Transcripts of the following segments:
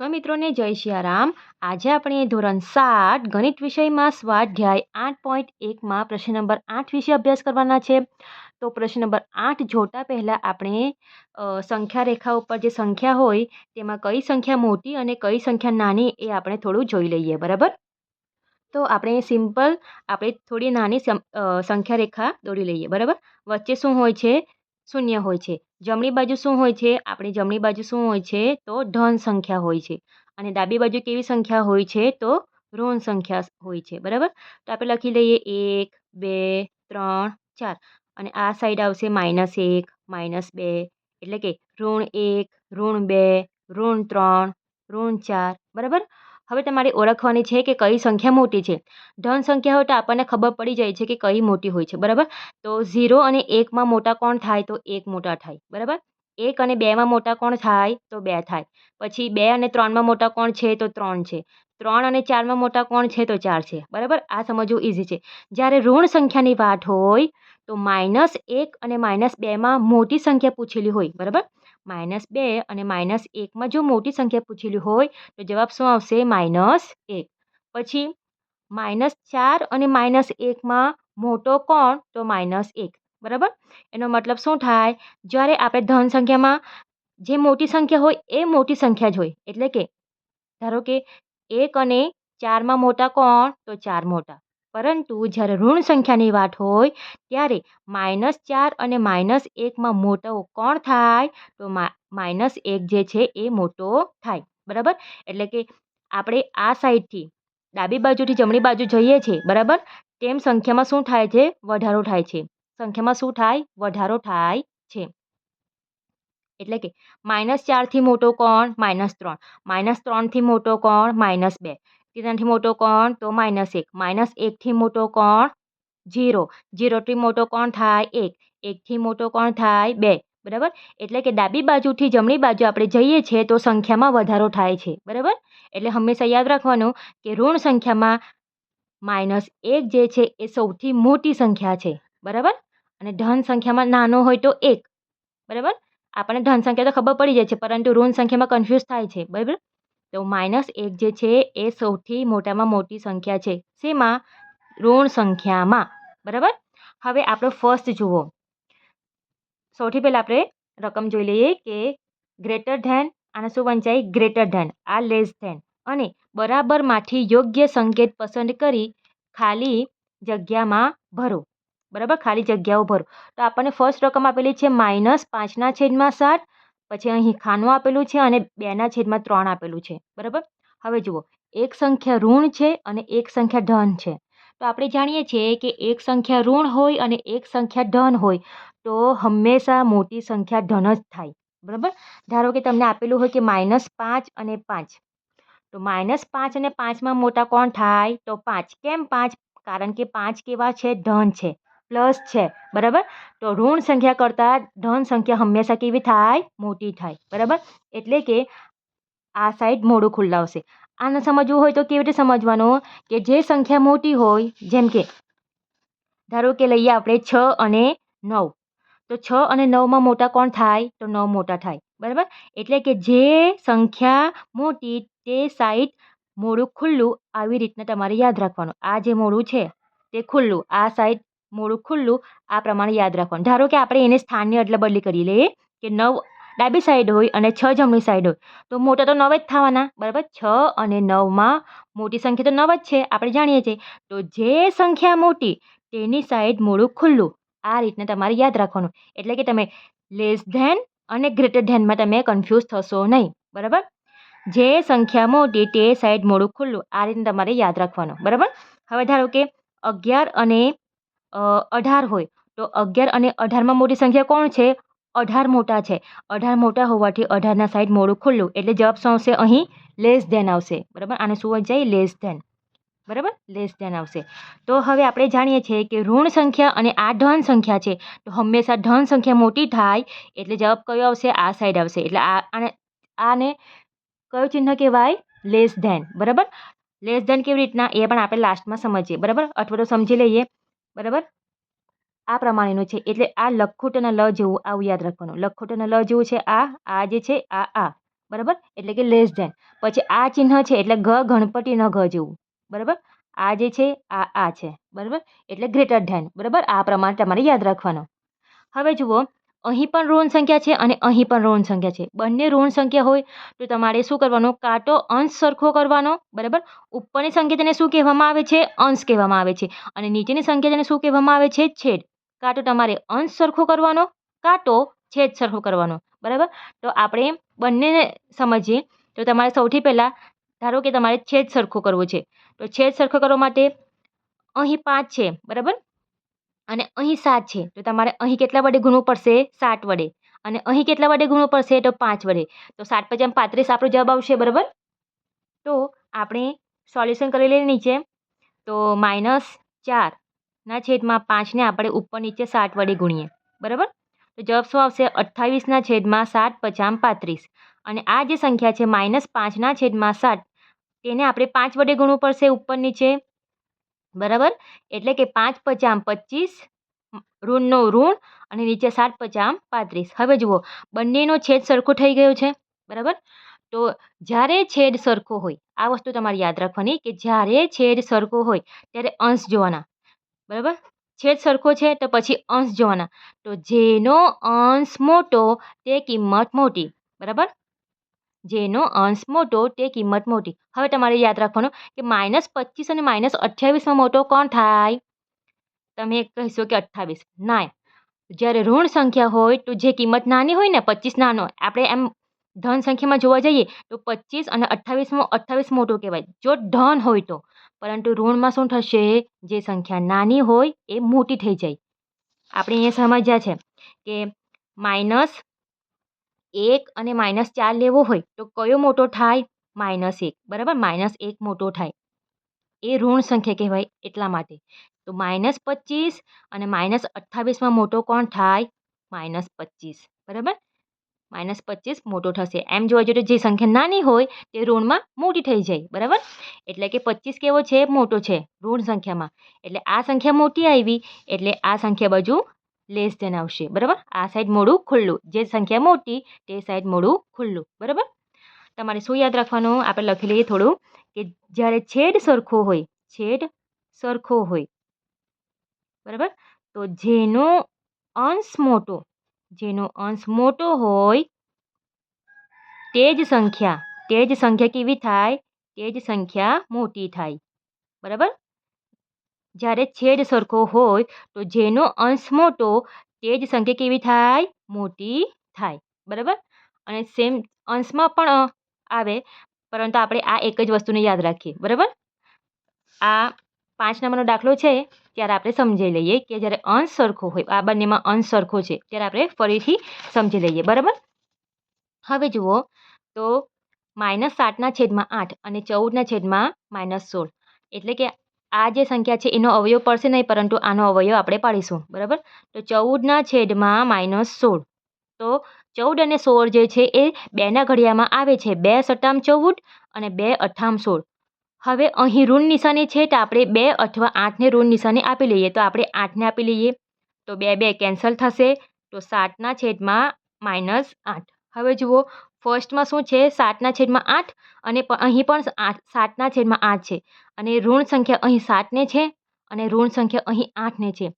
સો મિત્રોને જય સિયારામ આજે આપણે ધોરણ સાત ગણિત વિષયમાં સ્વાધ્યાય આઠ પોઈન્ટ એકમાં પ્રશ્ન નંબર આઠ વિશે અભ્યાસ કરવાના છે. તો પ્રશ્ન નંબર આઠ જોતા પહેલાં આપણે સંખ્યા રેખા ઉપર જે સંખ્યા હોય તેમાં કઈ સંખ્યા મોટી અને કઈ સંખ્યા નાની એ આપણે થોડું જોઈ લઈએ, બરાબર? તો આપણે સિમ્પલ, આપણે થોડી નાની સંખ્યા રેખા દોરી લઈએ, બરાબર? વચ્ચે શું હોય છે? શૂન્ય હોય છે. જમણી બાજુ શું હોય છે? આપણી જમણી બાજુ શું હોય છે? તો ધન સંખ્યા હોય છે. અને ડાબી બાજુ કેવી સંખ્યા હોય છે? તો ઋણ સંખ્યા હોય છે. બરાબર? તો આપણે લખી લઈએ એક, બે, ત્રણ, ચાર. અને આ સાઈડ આવશે માઇનસ એક માઇનસ બે. એટલે કે ઋણ એક, ઋણ બે, ઋણ ત્રણ, ઋણ ચાર. બરાબર? હવે તમારે ઓળખવાની છે કે કઈ સંખ્યા મોટી છે. ધન સંખ્યા હોય તો આપણને ખબર પડી જાય છે કે કઈ મોટી હોય છે, બરાબર? તો ઝીરો અને એકમાં મોટા કોણ થાય? તો એક મોટા થાય, બરાબર? એક અને બેમાં મોટા કોણ થાય? તો બે થાય. પછી બે અને ત્રણમાં મોટા કોણ છે? તો ત્રણ છે. ત્રણ અને ચારમાં મોટા કોણ છે? તો ચાર છે, બરાબર? આ સમજવું ઇઝી છે. જ્યારે ઋણ સંખ્યાની વાત હોય, તો માઇનસ એક અને માઇનસ બેમાં મોટી સંખ્યા પૂછેલી હોય, બરાબર? માઇનસ બે અને માઇનસ એકમાં જો મોટી સંખ્યા પૂછેલી હોય, તો જવાબ શું આવશે? માઇનસ એક. પછી માઇનસ ચાર અને માઇનસ એકમાં મોટો કોણ? તો માઇનસ એક. બરાબર? એનો મતલબ શું થાય? જ્યારે આપણે ધન સંખ્યામાં જે મોટી સંખ્યા હોય, એ મોટી સંખ્યા જ હોય. એટલે કે ધારો કે એક અને ચારમાં મોટા કોણ? તો ચાર મોટા. પરંતુ જ્યારે ઋણ સંખ્યાની વાત હોય ત્યારે માઇનસ ચાર અને માઇનસ એકમાં મોટો કોણ થાય? તો માઇનસ એક જે છે એ મોટો થાય. બરાબર? એટલે કે આપણે આ સાઈડથી ડાબી બાજુથી જમણી બાજુ જઈએ છીએ, બરાબર? તેમ સંખ્યામાં શું થાય છે? વધારો થાય છે. સંખ્યામાં શું થાય? વધારો થાય છે. એટલે કે માઇનસ ચારથી મોટો કોણ? માઇનસ ત્રણ. માઇનસ ત્રણથી મોટો કોણ? માઇનસ બે. તેનાથી મોટો કોણ તો માઇનસ એક માઇનસ એકથી મોટો કોણ જીરો ઝીરોથી મોટો કોણ થાય એક એકથી મોટો કોણ થાય બે બરાબર એટલે કે ડાબી બાજુથી જમણી બાજુ આપણે જઈએ છીએ તો સંખ્યામાં વધારો થાય છે. બરાબર? એટલે હંમેશા યાદ રાખવાનું કે ઋણ સંખ્યામાં માઇનસ એક જે છે એ સૌથી મોટી સંખ્યા છે. બરાબર? અને ધન સંખ્યામાં નાનો હોય તો એક. બરાબર? આપણને ધન સંખ્યા તો ખબર પડી જાય છે, પરંતુ ઋણ સંખ્યામાં કન્ફ્યુઝ થાય છે. બરાબર? તો માઇનસ એક જે છે એ સૌથી મોટામાં મોટી સંખ્યા છે. શેમાં? ઋણ સંખ્યામાં. બરાબર? હવે આપણો ફર્સ્ટ જુઓ. સૌથી પહેલાં આપણે રકમ જોઈ લઈએ કે ગ્રેટર ધેન આને શું વંચાય ગ્રેટર ધેન આ લેસ ધેન અને બરાબરમાંથી યોગ્ય સંકેત પસંદ કરી ખાલી જગ્યામાં ભરો. બરાબર? ખાલી જગ્યાઓ ભરો. તો આપણને ફર્સ્ટ રકમ આપેલી છે માઇનસ પાંચના છેદમાં સાત. પછી અહીં ખાનું આપેલું છે અને બેના છેદમાં ત્રણ આપેલું છે. બરાબર? હવે જુઓ, એક સંખ્યા ઋણ છે અને એક સંખ્યા ધન છે. તો આપણે જાણીએ છીએ કે એક સંખ્યા ઋણ હોય અને એક સંખ્યા ધન હોય, તો હંમેશા મોટી સંખ્યા ધન જ થાય. બરાબર? ધારો કે તમને આપેલું હોય કે માઇનસ પાંચ અને પાંચ. તો માઇનસ પાંચ અને પાંચમાં મોટા કોણ થાય? તો પાંચ. કેમ પાંચ? કારણ કે પાંચ કેવા છે? ધન છે. પ્લસ છે, બરાબર? તો ઋણ સંખ્યા કરતાં ધન સંખ્યા હંમેશા કેવી થાય? મોટી થાય, બરાબર? એટલે કે આ સાઈડ મોડું ખુલ્લાવશે. આને સમજવું હોય તો કેવી રીતે સમજવાનું? કે જે સંખ્યા મોટી હોય, જેમ કે ધારો કે લઈએ આપણે છ અને નવ. તો છ અને નવમાં મોટા કોણ થાય? તો નવ મોટા થાય, બરાબર? એટલે કે જે સંખ્યા મોટી તે સાઈડ મોડું ખુલ્લું આવી રીતના તમારે યાદ રાખવાનું. આ જે મોડું છે, તે ખુલ્લું. આ સાઈડ મોડું ખુલ્લું આ પ્રમાણે યાદ રાખવાનું. ધારો કે આપણે એને સ્થાનની અદલાબદલી કરી લઈએ કે નવ ડાબી સાઈડ હોય અને છ જમણી સાઈડ હોય. તો મોટા તો નવ જ થવાના, બરાબર? છ અને નવમાં મોટી સંખ્યા તો નવ જ છે, આપણે જાણીએ છીએ. તો જે સંખ્યા મોટી તેની સાઈડ મોડું ખુલ્લું. આ રીતને તમારે યાદ રાખવાનું. એટલે કે તમે લેસ ધેન અને ગ્રેટર ધેનમાં તમે કન્ફ્યુઝ થશો નહીં, બરાબર? જે સંખ્યા મોટી તે સાઈડ મોડું ખુલ્લું. આ રીતે તમારે યાદ રાખવાનું, બરાબર? હવે ધારો કે અગિયાર અને અઢાર હોય. તો અગિયાર અને અઢારમાં મોટી સંખ્યા કોણ છે? અઢાર મોટા છે. અઢાર મોટા હોવાથી અઢારના સાઈડ મોડું ખુલ્લું. એટલે જવાબ શું આવશે? અહીં લેસ ધેન આવશે. બરાબર? આને શું જાય? લેસ ધેન બરાબર? લેસ ધેન આવશે. તો હવે આપણે જાણીએ છીએ કે ઋણ સંખ્યા અને આ ધન સંખ્યા છે. તો હંમેશા ધન સંખ્યા મોટી થાય. એટલે જવાબ કયો આવશે? આ સાઈડ આવશે. એટલે આ, આને આને કયું ચિહ્ન કહેવાય? લેસ ધેન બરાબર? લેસ ધેન કેવી રીતના? એ પણ આપણે લાસ્ટમાં સમજીએ. બરાબર? અથવા તો સમજી લઈએ. બરાબર? આ પ્રમાણેનું છે. એટલે આ લખોટ અને લ જેવું આવું યાદ રાખવાનું. લખોટ અને લ જેવું છે આ આ જે છે આ આ. બરાબર? એટલે કે લેસ ધેન પછી આ ચિહ્ન છે એટલે ઘ, ગણપતિ ન ઘ જેવું. બરાબર? આ જે છે આ આ છે. બરાબર? એટલે ગ્રેટર ધેન બરાબર? આ પ્રમાણે તમારે યાદ રાખવાનું. હવે જુઓ અહીં પણ ઋણ સંખ્યા છે અને અહીં પણ ઋણ સંખ્યા છે. બંને ઋણ સંખ્યા હોય તો તમારે શું કરવાનું? કાંટો અંશ સરખો કરવાનો, બરાબર? ઉપરની સંખ્યા તેને શું કહેવામાં આવે છે? અંશ કહેવામાં આવે છે. અને નીચેની સંખ્યા તેને શું કહેવામાં આવે છે? છેદ. કાં તો તમારે અંશ સરખો કરવાનો, કાંટો છેદ સરખો કરવાનો, બરાબર? તો આપણે બંનેને સમજીએ. તો તમારે સૌથી પહેલાં ધારો કે તમારે છેદ સરખો કરવો છે. તો છેદ સરખો કરવા માટે અહીં પાંચ છે, બરાબર? અને અહીં સાત છે, તો તમારે અહીં કેટલા વડે ગુણવું પડશે? સાત વડે. અને અહીં કેટલા વડે ગુણવું પડશે? તો પાંચ વડે. તો સાત પચાસ પાંત્રીસ આપણો જવાબ આવશે, બરાબર? તો આપણે સોલ્યુશન કરી લઈએ નીચે. તો માઇનસ ચારના છેદમાં પાંચને આપણે ઉપર નીચે સાત વડે ગુણીએ. બરાબર? તો જવાબ શું આવશે? અઠ્ઠાવીસના છેદમાં સાત પચામ પાંત્રીસ. અને આ જે સંખ્યા છે, માઇનસ પાંચના છેદમાં સાત, તેને આપણે પાંચ વડે ગુણવું પડશે ઉપર નીચે. બરાબર? એટલે કે પાંચ પચામ પચીસ, ઋણનો ઋણ અને નીચે સાત પચામ પાંત્રીસ. હવે જુઓ, બંનેનો છેદ સરખો થઈ ગયો છે, બરાબર? તો જ્યારે છેદ સરખો હોય, આ વસ્તુ તમારે યાદ રાખવાની કે જ્યારે છેદ સરખો હોય, ત્યારે અંશ જોવાના, બરાબર? છેદ સરખો છે તો પછી અંશ જોવાના. તો જેનો અંશ મોટો, તે કિંમત મોટી, બરાબર? જેનો અંશ મોટો, તે કિંમત મોટી. હવે તમારે યાદ રાખવાનું કે માઇનસ પચીસ અને માઇનસ અઠ્યાવીસમાં મોટો કોણ થાય? તમે કહેશો કે અઠ્ઠાવીસ. ના જ્યારે ઋણ સંખ્યા હોય તો જે કિંમત નાની હોય ને, પચીસ નાનો આપણે એમ ધન સંખ્યામાં જોવા જઈએ તો પચીસ અને અઠ્ઠાવીસમાં અઠ્ઠાવીસ મોટો કહેવાય. જો ધન હોય તો. પરંતુ ઋણમાં શું થશે? જે સંખ્યા નાની હોય એ મોટી થઈ જાય. આપણે અહીંયા સમજ્યા છે કે માઇનસ એક અને માઇનસ ચાર લેવો હોય તો કયો મોટો થાય? માઇનસ એક. બરાબર? માઇનસ એક મોટો થાય. એ ઋણ સંખ્યા કહેવાય એટલા માટે. તો માઇનસ પચીસ અને માઇનસ અઠ્ઠાવીસમાં મોટો કોણ થાય? માઇનસ પચીસ. બરાબર? માઇનસ પચીસ મોટો થશે. એમ જોવા જોઈએ તો જે સંખ્યા નાની હોય તે ઋણમાં મોટી થઈ જાય. બરાબર? એટલે કે પચીસ કેવો છે? મોટો છે ઋણ સંખ્યામાં. એટલે આ સંખ્યા મોટી આવી. એટલે આ સંખ્યા બાજુ લેસ ધેન આવશે. બરાબર? આ સાઈડ મોડું ખુલ્લું. જે સંખ્યા મોટી, તે સાઈડ મોડું ખુલ્લું. બરાબર? તમારે શું યાદ રાખવાનું? આપણે લખી લઈએ થોડું, કે જ્યારે છેદ સરખો હોય, છેદ સરખો હોય. બરાબર? તો જેનો અંશ મોટો, જેનો અંશ મોટો હોય, તે જ સંખ્યા, તે જ સંખ્યા કેવી થાય? તે જ સંખ્યા મોટી થાય. બરાબર? જ્યારે છેદ સરખો હોય તો જેનો અંશ મોટો તે જ સંખ્યા કેવી થાય? મોટી થાય. બરાબર? અને સેમ અંશમાં પણ આવે. પરંતુ આપણે આ એક જ વસ્તુને યાદ રાખીએ. બરાબર? આ પાંચ નંબરનો દાખલો છે. ત્યારે આપણે સમજી લઈએ કે જ્યારે અંશ સરખો હોય, આ બંનેમાં અંશ સરખો છે, ત્યારે આપણે ફરીથી સમજી લઈએ. બરાબર? હવે જુઓ તો માઇનસ સાતના છેદમાં આઠ અને ચૌદના છેદમાં માઇનસ સોળ. એટલે કે આ જે સંખ્યા છે, એનો અવયવ પડશે નહીં, પરંતુ આનો અવયવ આપણે પાડીશું. બરાબર? તો ચૌદના છેદમાં માઇનસ સોળ. તો ચૌદ અને સોળ જે છે, એ બેના ઘડિયામાં આવે છે. બે સટ્ટામ ચૌદ અને બે અઠામ સોળ. હવે અહીં ઋણ નિશાની છે, તો આપણે બે અથવા આઠને ઋણ નિશાની આપી લઈએ. તો આપણે આઠને આપી લઈએ. તો બે બે કેન્સલ થશે. તો સાતના છેદમાં માઇનસ આઠ. હવે જુઓ ફર્સ્ટમાં શું છે? સાતના છેદમાં આઠ અને અહીં પણ આઠ સાતના છેદમાં આઠ છે. અને ઋણ સંખ્યા અહીં સાતને છે અને ઋણ સંખ્યા અહીં આઠને છે.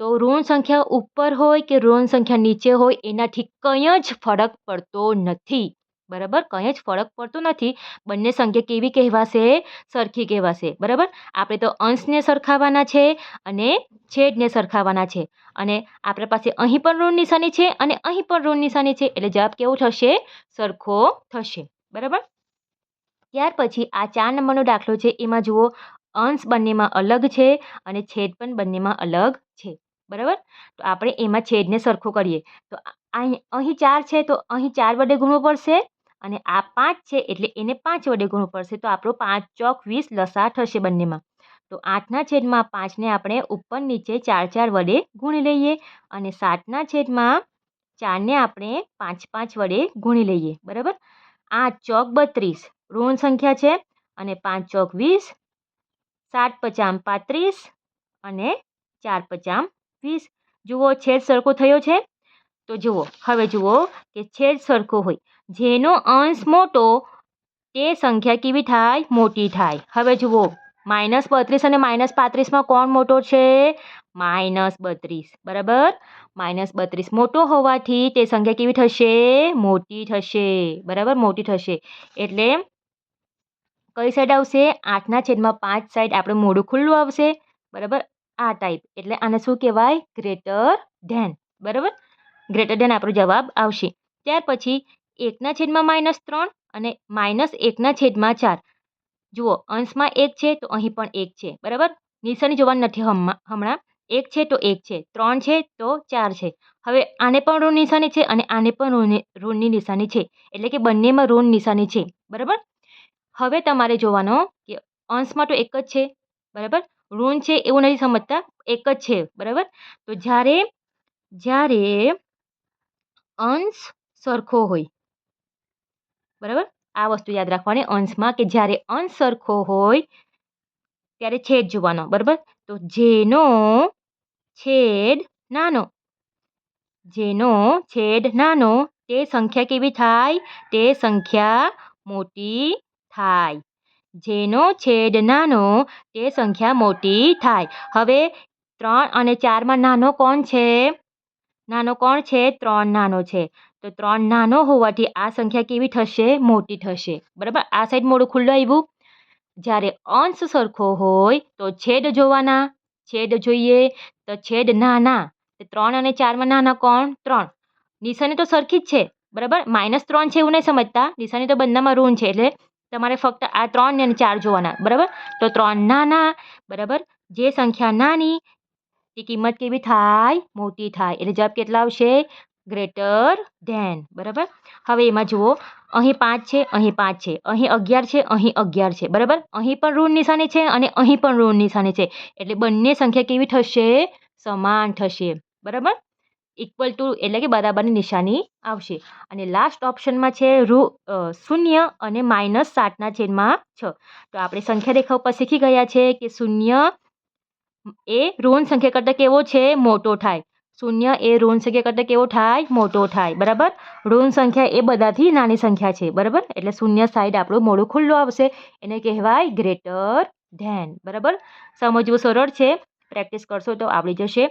તો ઋણ સંખ્યા ઉપર હોય કે ઋણ સંખ્યા નીચે હોય એનાથી કંઈ જ ફરક પડતો નથી. બરાબર? કંઈ જ ફરક પડતો નથી. બંને સંખ્યા કેવી કહેવાશે? સરખી કહેવાશે. બરાબર? આપણે તો અંશને સરખાવવાના છે અને છેદને સરખાવવાના છે. અને આપણા પાસે અહીં પણ ઋણ નિશાની છે અને અહીં પણ ઋણ નિશાની છે. એટલે જવાબ કેવો થશે? સરખો થશે. બરાબર? ત્યાર પછી આ ચાર નંબરનો દાખલો છે. એમાં જુઓ, અંશ બંનેમાં અલગ છે અને છેદ પણ બંનેમાં અલગ છે. બરાબર? તો આપણે એમાં છેદને સરખો કરીએ. તો અહીં અહીં ચાર છે તો અહીં ચાર વડે ગુણવું પડશે? અને આ પાંચ છે એટલે એને પાંચ વડે ગુણવું પડશે. તો આપણો પાંચ ચોક વીસ લસા થશે બંનેમાં. તો આઠના છેદમાં પાંચને આપણે ઉપર નીચે ચાર ચાર વડે ગુણી લઈએ અને સાતના છેદમાં ચારને આપણે પાંચ પાંચ વડે ગુણી લઈએ. બરાબર? આઠ ચોક બત્રીસ ઋણ સંખ્યા છે અને પાંચ ચોક વીસ, સાત પચામ પાંત્રીસ અને ચાર પચામ વીસ. જુઓ છેદ સરખો થયો છે? તો જુઓ, હવે જુઓ કે છેદ સરખો હોય. જેનો અંશ મોટો તે સંખ્યા કેવી થાય? મોટી થાય. હવે જુઓ, માઇનસ બત્રીસ અને માઇનસ પાંત્રીસમાં કોણ મોટો છે? માઇનસ બત્રીસ. બરાબર? માઇનસ બત્રીસ મોટો હોવાથી તે સંખ્યા કેવી થશે? મોટી થશે. બરાબર? મોટી થશે. એટલે કઈ સાઈડ આવશે? આઠના છેદમાં પાંચ સાઈડ આપણે મોઢું ખુલ્લું આવશે. બરાબર? આ ટાઈપ એટલે આને શું કહેવાય? Greater than. બરાબર? ગ્રેટર ધેન આપણો જવાબ આવશે. ત્યાર પછી એકના છેદમાં માઇનસ ત્રણ અને માઇનસ એકના છેદમાં ચાર. જુઓ, અંશમાં એક છે તો અહીં પણ એક છે, બરાબર? નિશાની જોવાની નથી હમણાં એક છે તો એક છે, ત્રણ છે તો ચાર છે. હવે આને પણ ઋણ નિશાની છે અને આને પણ ઋણની નિશાની છે. એટલે કે બંનેમાં ઋણ નિશાની છે, બરાબર? હવે તમારે જોવાનો કે અંશમાં તો એક જ છે, બરાબર? ઋણ છે એવું નથી સમજતા, એક જ છે, બરાબર? તો જ્યારે જ્યારે અંશ સરખો હોય બરાબર? આ વસ્તુ યાદ રાખવાની અંશમાં કે જ્યારે અંશ સરખો હોય, ત્યારે છેદ જોવાનો, બરાબર? તો જેનો છેદ નાનો, જેનો છેદ નાનો, તે સંખ્યા કેવી થાય? તે સંખ્યા મોટી થાય. જેનો છેદ નાનો, તે સંખ્યા મોટી થાય. હવે ત્રણ અને ચારમાં નાનો કોણ છે? નાનો કોણ છે? ત્રણ નાનો છે. તો ત્રણ નાનો હોવાથી આ સંખ્યા કેવી થશે? મોટી થશે. બરાબર? આ સાઈડ મોડું ખુલ્લું આવ્યું. જ્યારે અંશ સરખો હોય તો છેદ જોવાના. છેદ જોઈએ તો છેદ નાના. ત્રણ અને ચારમાં નાના કોણ? ત્રણ. નિશાની તો સરખી જ છે. બરાબર? માઇનસ ત્રણ છે એવું નહીં સમજતા. નિશાની તો બંનેમાં ઋણ છે એટલે તમારે ફક્ત આ ત્રણ અને ચાર જોવાના. બરાબર? તો ત્રણ નાના. બરાબર? જે સંખ્યા નાની, તે કિંમત કેવી થાય? મોટી થાય. એટલે જવાબ કેટલા આવશે? ગ્રેટર ધેન, બરાબર? હવે એમાં જુઓ, અહીં પાંચ છે, અહીં પાંચ છે. અહીં અગિયાર છે, અહીં અગિયાર છે, બરાબર? અહીં પણ ઋણ નિશાની છે અને અહીં પણ ઋણ નિશાની છે. એટલે બંને સંખ્યા કેવી થશે? સમાન થશે, બરાબર? ઇક્વલ ટુ એટલે કે બરાબરની નિશાની આવશે. અને લાસ્ટ ઓપ્શનમાં છે રૂ શૂન્ય અને માઇનસ સાતના છેદમાં છ. તો આપણે સંખ્યા દેખાવ પર શીખી ગયા છે કે શૂન્ય એ ઋણ સંખ્યા કરતાં કેવો છે? મોટો થાય. શૂન્ય એ ઋણ સંખ્યા કરતાં કેવો થાય? મોટો થાય. બરાબર? ઋણ સંખ્યા એ બધાથી નાની સંખ્યા છે. બરાબર? એટલે શૂન્ય સાઈડ આપણું મોડું ખુલ્લું આવશે. એને કહેવાય ગ્રેટર ધેન. બરાબર? સમજવું સરળ છે. પ્રેક્ટિસ કરશો તો આવડી જશે.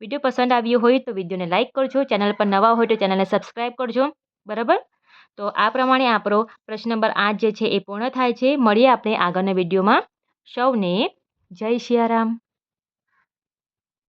વીડિયો પસંદ આવ્યો હોય તો વિડીયોને લાઇક કરજો. ચેનલ પર નવા હોય તો ચેનલને સબસ્ક્રાઈબ કરજો. બરાબર? તો આ પ્રમાણે આપણો પ્રશ્ન નંબર આઠ જે છે એ પૂર્ણ થાય છે. મળીએ આપણે આગળના વિડીયોમાં. સૌને જય સિયારામ